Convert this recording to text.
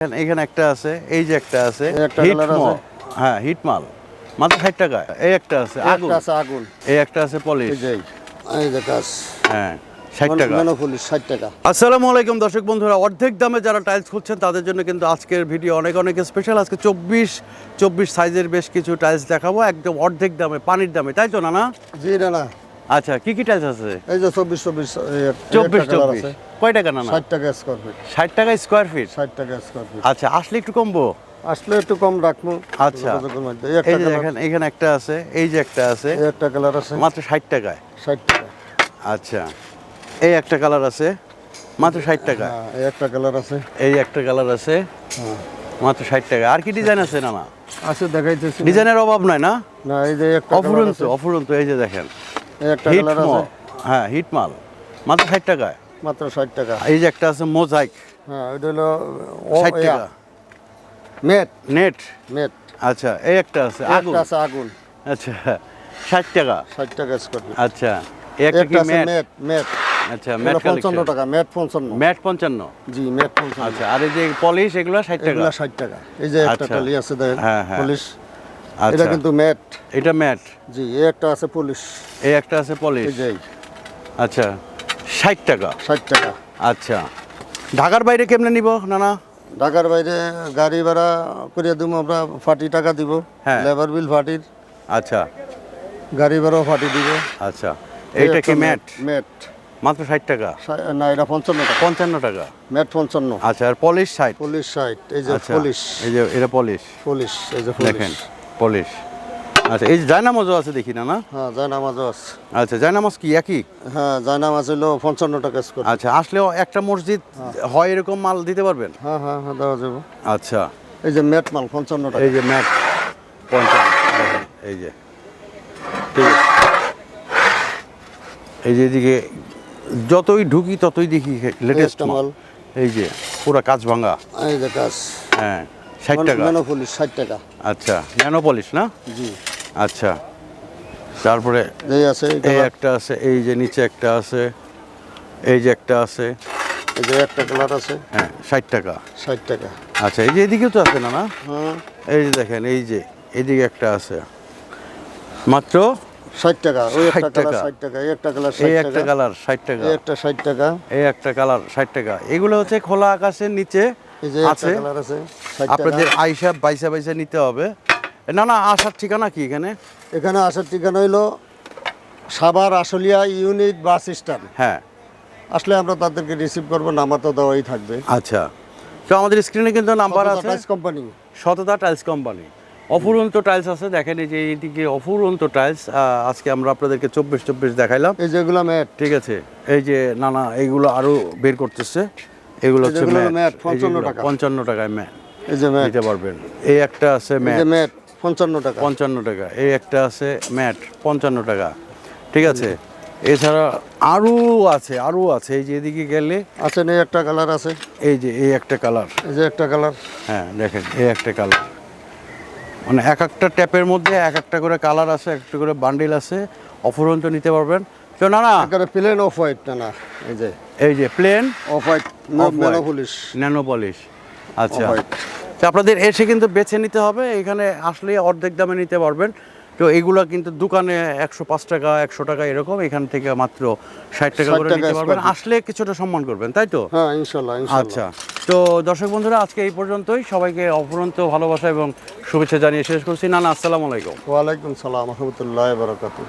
এখানে- একটা আছে এই যে একটা আছে। হ্যাঁ হিট মাল। মাত্র ষাট টাকা। এই একটা আছে আগুন। আছে আগুন। এই একটা আছে পলিশ। এই যে কাজ। হ্যাঁ আসসালামু আলাইকুম দর্শক বন্ধুরা। অর্ধেক দামে যারা টাইলস খুঁজছেন তাদের জন্য কিন্তু আজকের ভিডিও অনেক অনেক স্পেশাল আজকে চব্বিশ চব্বিশ সাইজের বেশ কিছু টাইলস দেখাবো। একদম অর্ধেক দামে পানির দামে। তাই তো না জি না আচ্ছা কি কি টাইলস আছে? এই যে চব্বিশ চব্বিশ চব্বিশ চব্বিশ। কয় টাকা না ষাট টাকা স্কোয়ার ফিট ষাট টাকা স্কোয়ার ফিট ষাট টাকা স্কোয়ার ফিট আচ্ছা আসলে একটু কমবো? আসলে একটু কম রাখব। আচ্ছা। এই যে দেখেন এখানে একটা আছে এই যে একটা আছে এই একটা কালার আছে। মাত্র ষাট টাকায়। ষাট টাকা। আচ্ছা এই একটা কালার আছে মাত্র ষাট টাকা। হ্যাঁ এই একটা কালার আছে। এই একটা কালার আছে হ্যাঁ। মাত্র ষাট টাকা। আর কি ডিজাইন আছে না না আছে দেখাইতেছি। ডিজাইনের অভাব নাই না? না এই যে অফুরন্ত অফুরন্ত এই যে দেখেন। একটা কালার আছে। হ্যাঁ হিট মাল। মাত্র ষাট টাকায় মাত্র ষাট টাকা। এই যে একটা আছে মোজাইক। হ্যাঁ ওইটা হলো ষাট টাকা। মেট নেট। মেট আচ্ছা এই একটা আছে আগুন। আছে আগুন। আচ্ছা ষাট টাকা। ষাট টাকা স্কোয়ার ফিট আচ্ছা একটা কি একটা ম্যাট? আচ্ছা ম্যাট পঞ্চান্ন টাকা পঞ্চান্ন। ম্যাট পঞ্চান্ন। জি মেট পঞ্চান্ন। আচ্ছা আর এই যে পলিশ এগুলো ষাট টাকা। ষাট টাকা। এই যে একটা আচ্ছা। আছে দেখেন হ্যাঁ, হ্যাঁ। পুলিশ এটা আচ্ছা কিন্তু ম্যাট। এটা ম্যাট। জি এই একটা আছে পুলিশ। এই একটা আছে পলিশ। এই আচ্ছা ষাট টাকা। ষাট টাকা। আচ্ছা। ঢাকার বাইরে কেমনে নিব না না ঢাকার বাইরে গাড়ি ভাড়া করিয়া দিব আমরা ফার্টি টাকা দিব। হ্যাঁ। লেবার বিল ফার্টির আচ্ছা। গাড়ি ভাড়াও ফার্টি দিব। আচ্ছা। এইটা কি ম্যাট? ম্যাট। মাত্র ষাট টাকা? না এটা পঞ্চান্ন টাকা। পঞ্চান্ন টাকা। ম্যাট পঞ্চান্ন। আচ্ছা আর পলিশ ষাট? পুলিশ ষাট এই যে আচ্ছা। পুলিশ। এই যে এটা পলিশ। পুলিশ এই যে দেখেন। পুলিশ আচ্ছা এই জায়নামাজও আছে দেখি না না? হ্যাঁ জায়নামাজও আছে। আচ্ছা জায়নামাজ কি একই? হ্যাঁ জায়নামাজ হলো পঞ্চান্ন টাকা স্কোয়ার আচ্ছা আসলেও একটা মসজিদ হয়। এরকম মাল দিতে পারবেন? হ্যাঁ হ্যাঁ হ্যাঁ দেওয়া যাবে। আচ্ছা। এই যে ম্যাট মাল পঞ্চান্ন টাকা। এই যে ম্যাট পঞ্চান্ন এই যে। ঠিক এই যে এদিকে যতই ঢুকি ততই দেখি লেটেস্ট মাল। মাল। এই যে পুরা কাজ ভাঙা এই যে কাজ হ্যাঁ। ষাট টাকা? মেনো পুলিশ ষাট টাকা। আচ্ছা ন্যানোপলিশ না? জি। আচ্ছা তারপরে এই আছে এই একটা আছে এই যে নিচে একটা আছে এই যে একটা আছে। এই যে একটা কালার আছে। হ্যাঁ ষাট টাকা। ষাট টাকা। আচ্ছা এই যে এদিকেও তো আছে না না? হ্যাঁ। এই যে দেখেন এই যে এদিকে একটা আছে। মাত্র ষাট টাকা ওই একটা কালার। ষাট টাকা এই একটা কালার এই একটা কালার ষাট টাকা। এই একটা ষাট টাকা। এই একটা কালার ষাট টাকা। এগুলো হচ্ছে খোলা আকাশের নিচে আছে? আপনাদের আইসা বাইসা বাইসা নিতে হবে। না না আসার ঠিকানা কি এখানে? এখানে আসার ঠিকানা হইল Savar Ashulia unit bus stand. হ্যাঁ। আসলে আমরা তাদেরকে রিসিভ করব নাম্বার তো দেওয়াই থাকবে। আচ্ছা। তো আমাদের স্ক্রিনে কিন্তু নাম্বার আছে। টাইলস কোম্পানি শততা টাইলস কোম্পানি অফুরন্ত টাইলস আছে। দেখেন এই যে এইদিকে অফুরন্ত টাইলস আজকে আমরা আপনাদেরকে চব্বিশ চব্বিশ দেখাইলাম। এই যেগুলো ম্যাট ঠিক আছে। এই যে না না এইগুলো আরও বের করতেছে। এগুলো হচ্ছে ম্যাট। ম্যাট, এই 55 যেগুলো টাকা। পঞ্চান্ন টাকায় ম্যাট। এই যে ম্যাট। নিতে পারবেন। এই একটা আছে ম্যাট। ম্যাট পঞ্চান্ন টাকা। পঞ্চান্ন টাকা। এই একটা আছে ম্যাট পঞ্চান্ন টাকা। ঠিক আছে? এছাড়া আরও আছে আরও আছে। এই যে এদিকে গেলে আছে এই একটা কালার আছে। এই যে এই একটা কালার। এই যে একটা কালার। হ্যাঁ দেখেন এই একটা কালার। মানে এক একটা ট্যাপের মধ্যে এক একটা করে কালার আছে এক একটা করে বান্ডিল আছে। অফুরন্ত নিতে পারবেন। না না প্লেন অফ হোয়াইট না এই যে। এই যে প্লেন অফ হোয়াইট। মেনো পুলিশ ন্যানো পলিশ আচ্ছা। তো আপনাদের এসে কিন্তু বেছে নিতে হবে এখানে আসলে অর্ধেক দামে নিতে পারবেন। তো এইগুলো কিন্তু দোকানে একশো পাঁচ টাকা একশো টাকা এরকম এখান থেকে মাত্র ষাট টাকা 60 করে নিতে পারবেন। আসলে কিছুটা সম্মান করবেন তাই তো? হ্যাঁ ইনশাল্লাহ আচ্ছা। তো দর্শক বন্ধুরা আজকে এই পর্যন্তই। সবাইকে অপরন্ত ভালোবাসা এবং শুভেচ্ছা জানিয়ে শেষ করছি। না না আসসালামু আলাইকুম। ওয়ালাইকুম সালাম রহমতুল্লাহ বারকাতুহ।